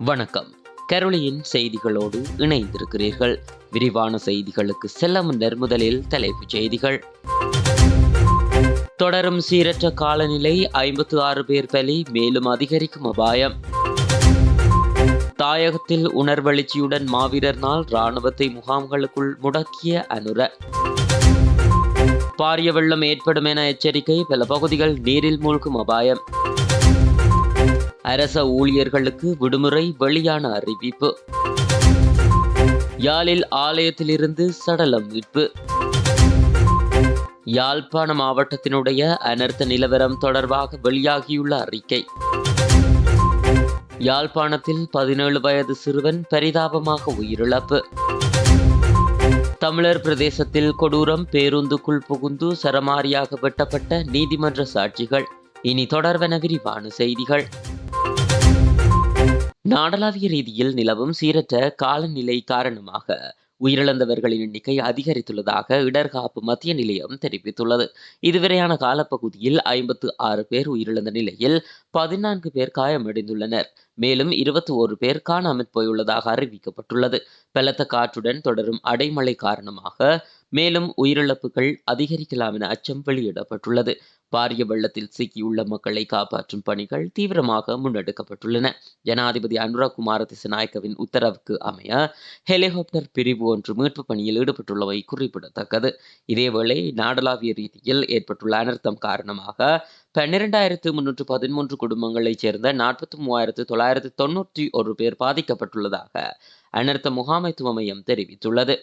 வணக்கம். கரோலியின் செய்திகளோடு இணைந்திருக்கிறீர்கள். விரிவான செய்திகளுக்கு செல்ல முன்னர் முதலில் தலைப்புச் செய்திகள். தொடரும் சீரற்ற காலநிலை ஐம்பத்து ஆறு பேர் பலி மேலும் அதிகரிக்கும் அபாயம். தாயகத்தில் உணர்வெழுச்சியுடன் மாவீரர் நாள் இராணுவத்தை முகாம்களுக்குள் முடக்கிய அனுர. பாரிய வெள்ளம் ஏற்படும் என எச்சரிக்கை பல பகுதிகள் நீரில் மூழ்கும் அபாயம். அரச ஊழியர்களுக்கு விடுமுறை வெளியான அறிவிப்பு. யாழில் ஆலயத்திலிருந்து சடலம் மீட்பு. யாழ்ப்பாண மாவட்டத்தினுடைய அனர்த்த நிலவரம் தொடர்பாக வெளியாகியுள்ள அறிக்கை. யாழ்ப்பாணத்தில் பதினேழு வயது சிறுவன் பரிதாபமாக உயிரிழப்பு. தமிழர் பிரதேசத்தில் கொடூரம் பேருந்துக்குள் புகுந்து சரமாரியாக வெட்டப்பட்ட நீதிமன்ற சாட்சிகள். இனி தொடர்வன விரிவான செய்திகள். நாடளாவிய ரீதியில் நிலவும் சீரற்ற காலநிலை காரணமாக உயிரிழந்தவர்களின் எண்ணிக்கை அதிகரித்துள்ளதாக இடர்காப்பு மத்திய நிலையம் தெரிவித்துள்ளது. இதுவரையான காலப்பகுதியில் ஐம்பத்து ஆறு பேர் உயிரிழந்த நிலையில் பதினான்கு பேர் காயமடைந்துள்ளனர். மேலும் இருபத்தி ஒரு பேர் காணாமற் போயுள்ளதாக அறிவிக்கப்பட்டுள்ளது. பலத்த காற்றுடன் தொடரும் அடைமழை காரணமாக மேலும் உயிரிழப்புகள் அதிகரிக்கலாம் என அச்சம் வெளியிடப்பட்டுள்ளது. பாரிய வெள்ளத்தில் சிக்கியுள்ள மக்களை காப்பாற்றும் பணிகள் தீவிரமாக முன்னெடுக்கப்பட்டுள்ளன. ஜனாதிபதி அனுரகுமார திசநாயக்கவின் உத்தரவுக்கு அமைய ஹெலிகாப்டர் பிரிவு ஒன்று மீட்பு பணியில் ஈடுபட்டுள்ளவை குறிப்பிடத்தக்கது. இதேவேளை நாடளாவிய ரீதியில் ஏற்பட்டுள்ள அனர்த்தம் காரணமாக பன்னிரெண்டாயிரத்து முன்னூற்று பதிமூன்று குடும்பங்களைச் சேர்ந்த நாற்பத்தி மூவாயிரத்து தொள்ளாயிரத்து தொன்னூற்றி ஒரு பேர் பாதிக்கப்பட்டுள்ளதாக அனர்த்த முகாமைத்துவ மையம் தெரிவித்துள்ளது.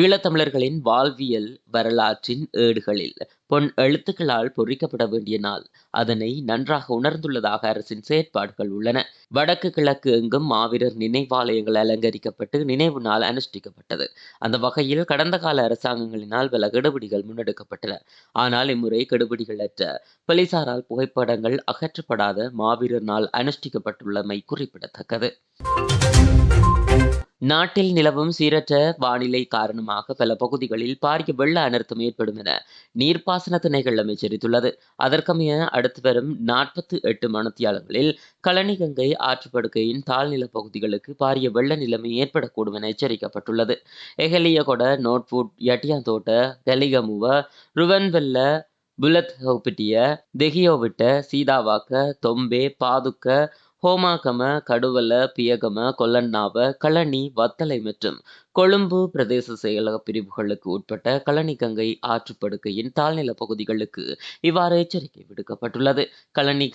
ஈழத்தமிழர்களின் வாழ்வியல் வரலாற்றின் ஏடுகளில் பொன் எழுத்துக்களால் பொறிக்கப்பட வேண்டிய நாள். அதனை நன்றாக உணர்ந்துள்ளதாக அரசின் செயற்பாடுகள் உள்ளன. வடக்கு கிழக்கு எங்கும் மாவீரர் நினைவாலயங்கள் அலங்கரிக்கப்பட்டு நினைவு நாள் அனுஷ்டிக்கப்பட்டது. அந்த வகையில் கடந்த கால அரசாங்கங்களினால் பல கெடுபிடிகள் முன்னெடுக்கப்பட்டன. ஆனால் இம்முறை கெடுபிடிகளற்ற போலீசாரால் புகைப்படங்கள் அகற்றப்படாத மாவீரர் நாள் அனுஷ்டிக்கப்பட்டுள்ளமை குறிப்பிடத்தக்கது. நாட்டில் நிலவும் சீரற்ற வானிலை காரணமாக பல பகுதிகளில் பாரிய வெள்ள அனர்த்தம் ஏற்படும் என நீர்ப்பாசன திணைகள் எச்சரித்துள்ளது அதற்கமைய அடுத்து வரும் நாற்பத்தி எட்டு மணத்தியாலங்களில் கழனி கங்கை ஆற்றுப்படுக்கையின் தாழ்நில பகுதிகளுக்கு பாரிய வெள்ள நிலைமை ஏற்படக்கூடும் என எச்சரிக்கப்பட்டுள்ளது. எஹலியகொட நோட்புட் யட்டியாந்தோட்ட கலிகமுவ ருவன்வெல்ல புலத் ஹோப்பிட்டிய தெஹியோவிட்ட சீதாவாக்க தொம்பே பாதுக்க ஹோமாகம கடுவல பியகம கொல்லண்ணாவ களனி வத்தலை மற்றும் கொழும்பு பிரதேச செயலக பிரிவுகளுக்கு உட்பட்ட களனி கங்கை ஆற்றுப்படுக்கையின் தாழ்நில பகுதிகளுக்கு இவ்வாறு எச்சரிக்கை விடுக்கப்பட்டுள்ளது. களனி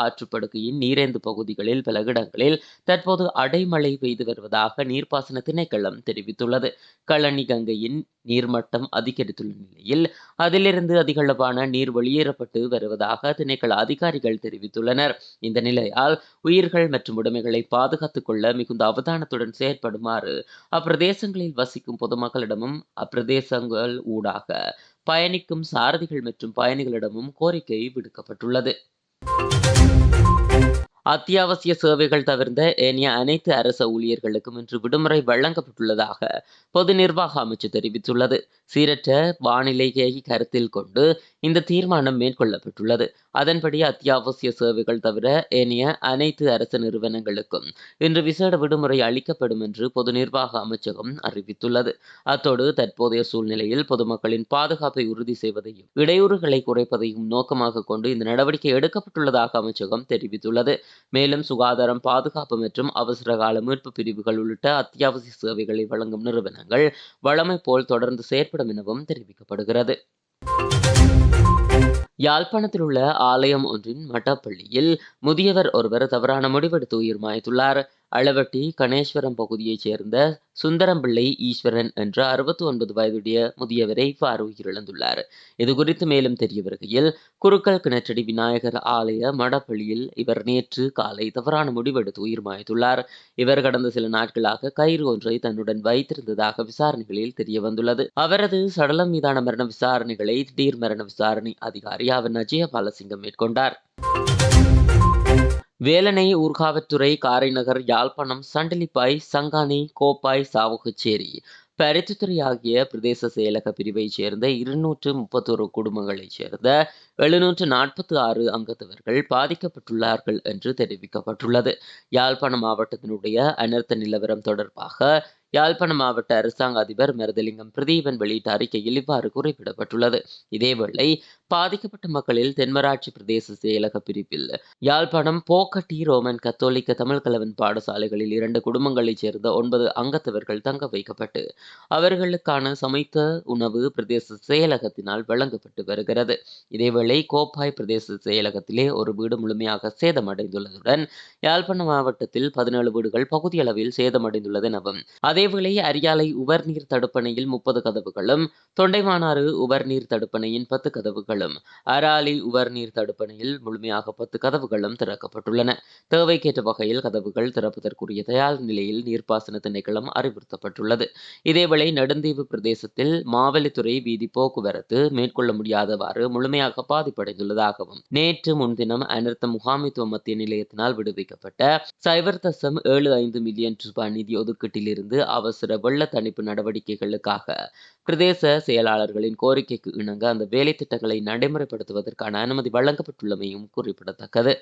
ஆற்றுப்படுக்கையின் நீரேந்து பகுதிகளில் பல இடங்களில் தற்போது அடைமழை பெய்து வருவதாக நீர்ப்பாசன திணைக்களம் தெரிவித்துள்ளது. களனி கங்கையின் நீர்மட்டம் அதிகரித்துள்ள நிலையில் அதிலிருந்து அதிகளவான நீர் வெளியேறப்பட்டு வருவதாக திணைக்கள அதிகாரிகள் தெரிவித்துள்ளனர். இந்த நிலையால் உயிர்கள் மற்றும் உடைமைகளை பாதுகாத்துக் கொள்ள மிகுந்த அவதானத்துடன் செயற்படுமாறு பிரதேசங்களில் வசிக்கும் பொதுமக்களிடமும் அப்பிரதேசங்கள் ஊடாக பயணிக்கும் சாரதிகள் மற்றும் பயணிகளிடமும் கோரிக்கை விடுக்கப்பட்டுள்ளது. அத்தியாவசிய சேவைகள் தவிர்ந்த ஏனைய அனைத்து அரச ஊழியர்களுக்கும் இன்று விடுமுறை வழங்கப்பட்டுள்ளதாக பொது நிர்வாக அமைச்சு தெரிவித்துள்ளது. சீரற்ற வானிலையை கருத்தில் கொண்டு இந்த தீர்மானம் மேற்கொள்ளப்பட்டுள்ளது. அதன்படி அத்தியாவசிய சேவைகள் தவிர ஏனைய அனைத்து அரசு நிறுவனங்களுக்கும் இன்று விசேட விடுமுறை அளிக்கப்படும் என்று பொது நிர்வாக அமைச்சகம் அறிவித்துள்ளது. அத்தோடு தற்போதைய சூழ்நிலையில் பொதுமக்களின் பாதுகாப்பை உறுதி செய்வதையும் இடையூறுகளை குறைப்பதையும் நோக்கமாக கொண்டு இந்த நடவடிக்கை எடுக்கப்பட்டுள்ளதாக அமைச்சகம் தெரிவித்துள்ளது. மேலும் சுகாதாரம் பாதுகாப்பு மற்றும் அவசர கால மீட்பு பிரிவுகள் உள்ளிட்ட அத்தியாவசிய சேவைகளை வழங்கும் நிறுவனங்கள் வளமை போல் தொடர்ந்து செயற்படும் எனவும் தெரிவிக்கப்படுகிறது. யாழ்ப்பாணத்தில் உள்ள ஆலயம் ஒன்றின் மட்டப்பள்ளியில் முதியவர் ஒருவர் தவறான முடிவெடுத்து உயிர் மாய்த்துள்ளார். அளவட்டி கணேஸ்வரம் பகுதியைச் சேர்ந்த சுந்தரம்பிள்ளை ஈஸ்வரன் என்ற அறுபத்தி ஒன்பது வயதுடைய முதியவரை இவ்வாறு உயிரிழந்துள்ளார் இது குறித்து மேலும் தெரிய வருகையில் குருக்கள் கிணற்றடி விநாயகர் ஆலய மடப்பள்ளியில் இவர் நேற்று காலை தவறான முடிவெடுத்து உயிர் மாய்த்துள்ளார் இவர் கடந்த சில நாட்களாக கயிறு ஒன்றை தன்னுடன் வைத்திருந்ததாக விசாரணைகளில் தெரிய வந்துள்ளது அவரது சடலம் மீதான மரண விசாரணைகளை திடீர் மரண விசாரணை அதிகாரி அவர் அஜய பாலசிங்கம் மேற்கொண்டார். வேலனை ஊர்காவத்துறை காரைநகர் யாழ்ப்பாணம் சண்டலிப்பாய் சங்கானி கோப்பாய் சாவகச்சேரி. பருத்தித்துறை ஆகிய பிரதேச செயலக பிரிவைச் சேர்ந்த இருநூற்று முப்பத்தோரு குடும்பங்களைச் சேர்ந்த எழுநூற்று நாற்பத்தி ஆறு அங்கத்தவர்கள் பாதிக்கப்பட்டுள்ளார்கள் என்று தெரிவிக்கப்பட்டுள்ளது. யாழ்ப்பாணம் மாவட்டத்தினுடைய அனர்த்த நிலவரம் தொடர்பாக யாழ்ப்பாண மாவட்ட அரசாங்க அதிபர் மருதலிங்கம் பிரதீபன் வெளியிட்ட அறிக்கையில் இவ்வாறு குறிப்பிடப்பட்டுள்ளது. இதேவேளை பாதிக்கப்பட்ட மக்களில் தென்மராட்சி பிரதேச செயலக பிரிவில் யாழ்ப்பாணம் போக்கட்டி ரோமன் கத்தோலிக்க தமிழ் கலவன் பாடசாலைகளில் இரண்டு குடும்பங்களைச் சேர்ந்த ஒன்பது அங்கத்தவர்கள் தங்க வைக்கப்பட்டு அவர்களுக்கான சமைத்த உணவு பிரதேச செயலகத்தினால் வழங்கப்பட்டு வருகிறது. இதேவேளை கோப்பாய் பிரதேச செயலகத்திலே ஒரு வீடு முழுமையாக சேதமடைந்துள்ளதுடன் யாழ்ப்பாண மாவட்டத்தில் பதினேழு வீடுகள் பகுதியளவில் சேதமடைந்துள்ளது எனவும் அதே அதேவேளை அரியாலை உவர்நீர் தடுப்பணையில் முப்பது கதவுகளும் தொண்டைமானாறு உவர்நீர் தடுப்பணையின் பத்து கதவுகளும் அராலி உவர்நீர் தடுப்பணையில் முழுமையாக பத்து கதவுகளும் திறக்கப்பட்டுள்ளன. தேவைக்கேற்ற வகையில் கதவுகள் திறப்பதற்குரிய தயார் நிலையில் நீர்ப்பாசன திணைக்களம் அறிவுறுத்தப்பட்டுள்ளது. இதேவேளை நெடுந்தீவு பிரதேசத்தில் மாவலித்துறை வீதி போக்குவரத்து மேற்கொள்ள முடியாதவாறு முழுமையாக பாதிப்படைந்துள்ளதாகவும் நேற்று முன்தினம் அனர்த்த முகாமித்துவ மத்திய நிலையத்தினால் விடுவிக்கப்பட்ட சைவர் தசம் ஏழு ஐந்து மில்லியன் ரூபாய் நிதி ஒதுக்கீட்டிலிருந்து அவசர வெள்ள தணிப்பு நடவடிக்கைகளுக்காக பிரதேச செயலாளர்களின் கோரிக்கைக்கு இணங்க அந்த வேலை திட்டங்களை நடைமுறைப்படுத்துவதற்கான அனுமதி வழங்கப்பட்டுள்ளமையும் குறிப்பிடத்தக்கது.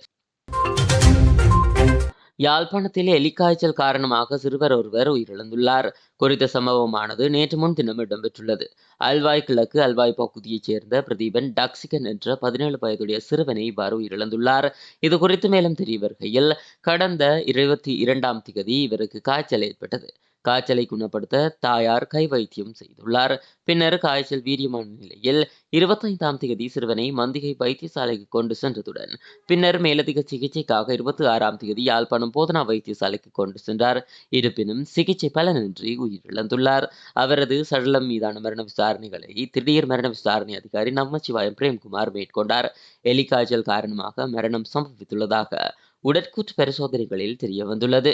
யாழ்ப்பாணத்தில் எலிக்காய்ச்சல் காரணமாக சிறுவர் ஒருவர் உயிரிழந்துள்ளார். குறித்த சம்பவமானது நேற்று முன்தினம் இடம்பெற்றுள்ளது. அல்வாய் கிழக்கு அல்வாய் பகுதியைச் சேர்ந்த பிரதீபன் டாக்சிகன் என்ற பதினேழு வயதுடைய சிறுவனை இவ்வாறு உயிரிழந்துள்ளார். இது குறித்து மேலும் தெரிய வருகையில் கடந்த இருபத்தி இரண்டாம் திகதி இவருக்கு காய்ச்சல் ஏற்பட்டது. காய்ச்சலை குணப்படுத்த தாயார் கை வைத்தியம் செய்துள்ளார். பின்னர் காய்ச்சல் வீரியமான நிலையில் இருபத்தைந்தாம் தேதி சிறுவனை மந்திகை வைத்தியசாலைக்கு கொண்டு சென்றதுடன் பின்னர் மேலதிக சிகிச்சைக்காக இருபத்தி ஆறாம் தேதி யாழ்ப்பாணம் போதனா வைத்தியசாலைக்கு கொண்டு சென்றார். இருப்பினும் சிகிச்சை பலனின்றி உயிரிழந்துள்ளார். அவரது சடலம் மீதான மரண விசாரணைகளை திடீர் மரண விசாரணை அதிகாரி நமச்சிவாயம் பிரேம்குமார் மேற்கொண்டார். எலிக்காய்ச்சல் காரணமாக மரணம் சம்பவித்துள்ளதாக உடற்கூற்று பரிசோதனைகளில் தெரிய வந்துள்ளது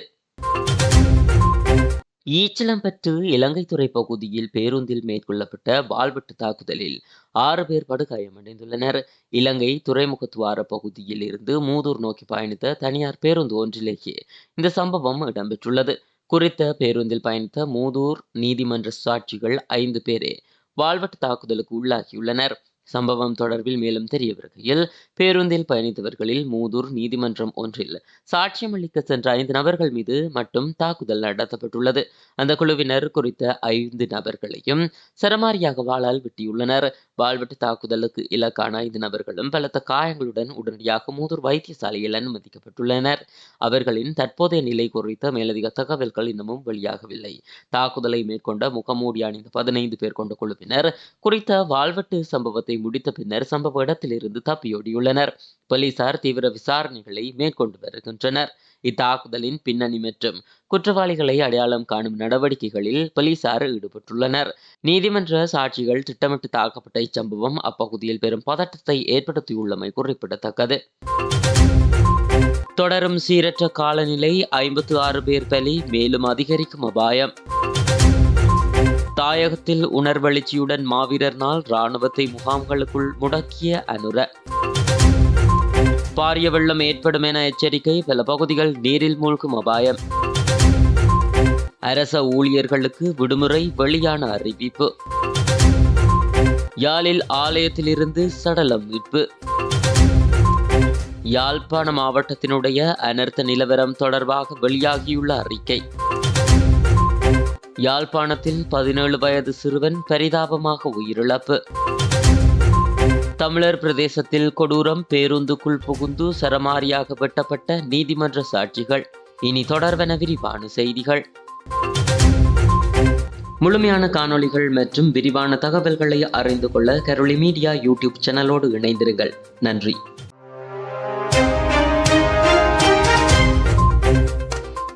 ஈச்சலம்பற்று இலங்கைத்துறை பகுதியில் பேருந்தில் மேற்கொள்ளப்பட்ட வாள்வெட்டு தாக்குதலில் ஆறு பேர் படுகாயமடைந்துள்ளனர். இலங்கை துறைமுகத்துவார பகுதியில் இருந்து மூதூர் நோக்கி பயணித்த தனியார் பேருந்து ஒன்றிலேயே இந்த சம்பவம் இடம்பெற்றுள்ளது. குறித்த பேருந்தில் பயணித்த மூதூர் நீதிமன்ற சாட்சிகள் ஐந்து பேரே வாள்வெட்டு தாக்குதலுக்கு உள்ளாகியுள்ளனர். சம்பவம் தொடர்பில் மேலும் தெரியவிருக்கையில் பேருந்தில் பயணித்தவர்களில் மூதூர் நீதிமன்றம் ஒன்றில் சாட்சியம் அளிக்க சென்ற ஐந்து நபர்கள் மீது மட்டும் தாக்குதல் நடத்தப்பட்டுள்ளது. அந்த குழுவினர் குறித்த ஐந்து நபர்களையும் சரமாரியாக வாளால் வெட்டியுள்ளனர். வாழ்வெட்டு தாக்குதலுக்கு இலக்கான ஐந்து நபர்களும் பலத்த காயங்களுடன் உடனடியாக மூதூர் வைத்தியசாலையில் அனுமதிக்கப்பட்டுள்ளனர். அவர்களின் தற்போதைய நிலை குறித்த மேலதிக தகவல்கள் இன்னமும் வெளியாகவில்லை. தாக்குதலை மேற்கொண்ட முகமூடி அணிந்த பதினைந்து பேர் கொண்ட குழுவினர் குறித்த வாழ்வெட்டு சம்பவத்தை விசாரணையை முடித்த பின்னர் சம்பவ இடத்திலிருந்து தப்பியோடியுள்ளனர். போலீசார் தீவிர விசாரணைகளை மேற்கொண்டு வருகின்றனர். இத்தாக்குதலின் பின்னணி மற்றும் குற்றவாளிகளை அடையாளம் காணும் நடவடிக்கைகளில் போலீசார் ஈடுபட்டுள்ளனர். நீதிமன்ற சாட்சிகள் திட்டமிட்டு தாக்கப்பட்ட இச்சம்பவம் அப்பகுதியில் பெரும் பதட்டத்தை ஏற்படுத்தியுள்ளமை குறிப்பிடத்தக்கது. தொடரும் சீரற்ற காலநிலை ஐம்பத்து ஆறு பேர் பலி மேலும் அதிகரிக்கும் அபாயம். தாயகத்தில் உணர்வெழுச்சியுடன் மாவீரர் நாள் இராணுவத்தை முகாம்களுக்குள் முடக்கிய அனுர. பாரிய வெள்ளம் ஏற்படும் என எச்சரிக்கை பல பகுதிகள் நீரில் மூழ்கும் அபாயம். அரச ஊழியர்களுக்கு விடுமுறை வெளியான அறிவிப்பு. யாழில் ஆலயத்திலிருந்து சடலம் மீட்பு. யாழ்ப்பாண மாவட்டத்தினுடைய அனர்த்த நிலவரம் தொடர்பாக வெளியாகியுள்ள அறிக்கை. யாழ்ப்பாணத்தில் பதினேழு வயது சிறுவன் பரிதாபமாக உயிரிழப்பு. தமிழர் பிரதேசத்தில் கொடூரம் பேருந்துக்குள் புகுந்து சரமாரியாக வெட்டப்பட்ட நீதிமன்ற சாட்சிகள். இனி தொடர்வென விரிவான செய்திகள். முழுமையான காணொளிகள் மற்றும் விரிவான தகவல்களை அறிந்து கொள்ள கரோலி மீடியா யூடியூப் சேனலோடு இணைந்திருங்கள். நன்றி.